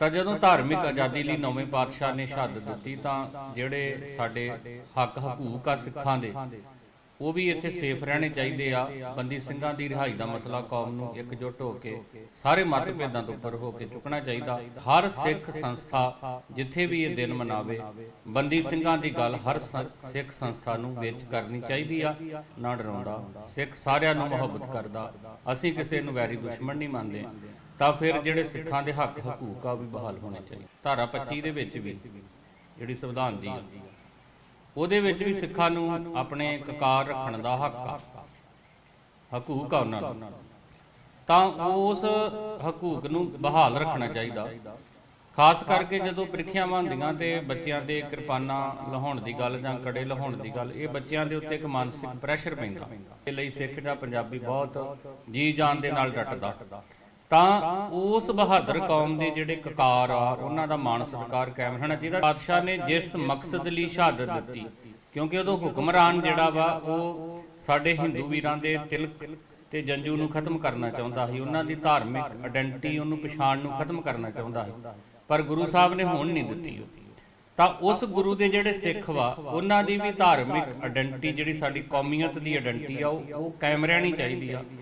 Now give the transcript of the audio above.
ਤਾਂ ਜਦੋਂ ਧਾਰਮਿਕ ਆਜ਼ਾਦੀ ਲਈ ਨੌਵੇਂ ਪਾਤਸ਼ਾਹ ਨੇ ਸ਼ਹਾਦਤ ਦਿੱਤੀ ਤਾਂ ਜਿਹੜੇ ਸਾਡੇ ਹੱਕ ਹਕੂਕ ਆ ਸਿੱਖਾਂ ਦੇ ਉਹ ਵੀ ਇੱਥੇ ਸੇਫ ਰਹਿਣੇ ਚਾਹੀਦੇ ਆ। ਬੰਦੀ ਸਿੰਘਾਂ ਦੀ ਰਿਹਾਈ ਦਾ ਮਸਲਾ ਕੌਮ ਨੂੰ ਇਕਜੁੱਟ ਹੋ ਕੇ ਸਾਰੇ ਮਤਭੇਦਾਂ ਤੋਂ ਉੱਪਰ ਹੋ ਕੇ ਚੁੱਕਣਾ ਚਾਹੀਦਾ। ਹਰ ਸਿੱਖ ਸੰਸਥਾ ਜਿੱਥੇ ਵੀ ਇਹ ਦਿਨ ਮਨਾਵੇ ਬੰਦੀ ਸਿੰਘਾਂ ਦੀ ਗੱਲ ਹਰ ਸਿੱਖ ਸੰਸਥਾ ਨੂੰ ਵਿੱਚ ਕਰਨੀ ਚਾਹੀਦੀ ਆ ਨਾ ਡਰਾਉਂਦਾ। ਸਿੱਖ ਸਾਰਿਆਂ ਨੂੰ ਮੁਹੱਬਤ ਕਰਦਾ। ਅਸੀਂ ਕਿਸੇ ਨੂੰ ਵੈਰੀ ਦੁਸ਼ਮਣ ਨਹੀਂ ਮੰਨਦੇ। ਤਾਂ ਫਿਰ ਜਿਹੜੇ ਸਿੱਖਾਂ ਦੇ ਹੱਕ ਹਕੂਕ ਆ ਵੀ ਬਹਾਲ ਹੋਣੇ ਚਾਹੀਦੇ। ਧਾਰਾ 25 ਦੇ ਵਿੱਚ ਵੀ ਜਿਹੜੀ ਸੰਵਿਧਾਨ ਦੀ ਆ। ਉਹਦੇ ਵਿੱਚ ਵੀ ਸਿੱਖਾਂ ਨੂੰ ਆਪਣੇ ਕਕਾਰ ਰੱਖਣ ਦਾ ਹੱਕ ਆ। ਹਕੂਕ ਆ ਉਹਨਾਂ ਨੂੰ। ਤਾਂ ਉਸ ਹਕੂਕ ਨੂੰ ਬਹਾਲ ਰੱਖਣਾ ਚਾਹੀਦਾ। ਖਾਸ ਕਰਕੇ ਜਦੋਂ ਪ੍ਰੀਖਿਆਵਾਂ ਹੁੰਦੀਆਂ ਤੇ ਬੱਚਿਆਂ ਦੇ ਕਿਰਪਾਨਾਂ ਲਹਾਉਣ ਦੀ ਗੱਲ ਜਾਂ ਕੜੇ ਲਹਾਉਣ ਦੀ ਗੱਲ, ਇਹ ਬੱਚਿਆਂ ਦੇ ਉੱਤੇ ਇੱਕ ਮਾਨਸਿਕ ਪ੍ਰੈਸ਼ਰ ਪੈਂਦਾ। ਇਹ ਲਈ ਸਿੱਖ ਜਾਂ ਪੰਜਾਬੀ ਬਹੁਤ ਜੀ ਜਾਨ ਦੇ ਨਾਲ ਡਟਦਾ। ਤਾਂ ਉਸ ਬਹਾਦਰ ਕੌਮ ਦੇ ਜਿਹੜੇ ਕਕਾਰ ਆ, ਉਹਨਾਂ ਦਾ ਮਾਣ ਸਤਿਕਾਰ ਕਾਇਮ ਰਹਿਣਾ ਚਾਹੀਦਾ। ਬਾਦਸ਼ਾਹ ਨੇ ਜਿਸ ਮਕਸਦ ਲਈ ਸ਼ਹਾਦਤ ਦਿੱਤੀ, ਕਿਉਂਕਿ ਉਦੋਂ ਹੁਕਮਰਾਨ ਜਿਹੜਾ ਵਾ, ਉਹ ਸਾਡੇ ਹਿੰਦੂ ਵੀਰਾਂ ਦੇ ਤਿਲਕ ਤੇ ਜੰਜੂ ਨੂੰ ਖਤਮ ਕਰਨਾ ਚਾਹੁੰਦਾ ਸੀ। ਉਹਨਾਂ ਦੀ ਧਾਰਮਿਕ ਆਇਡੈਂਟੀ ਉਹਨੂੰ ਪਛਾਣ ਨੂੰ ਖਤਮ ਕਰਨਾ ਚਾਹੁੰਦਾ ਸੀ। ਪਰ ਗੁਰੂ ਸਾਹਿਬ ਨੇ ਹੁਣ ਨਹੀਂ ਦਿੱਤੀ ਤਾਂ ਉਸ ਗੁਰੂ ਦੇ ਜਿਹੜੇ ਸਿੱਖ ਵਾ, ਉਹਨਾਂ ਦੀ ਵੀ ਧਾਰਮਿਕ ਆਇਡੈਂਟੀ ਜਿਹੜੀ ਸਾਡੀ ਕੌਮੀਅਤ ਦੀ ਆਇਡੈਂਟੀ ਆ ਉਹ ਕਾਇਮ ਰਹਿਣੀ ਚਾਹੀਦੀ ਆ।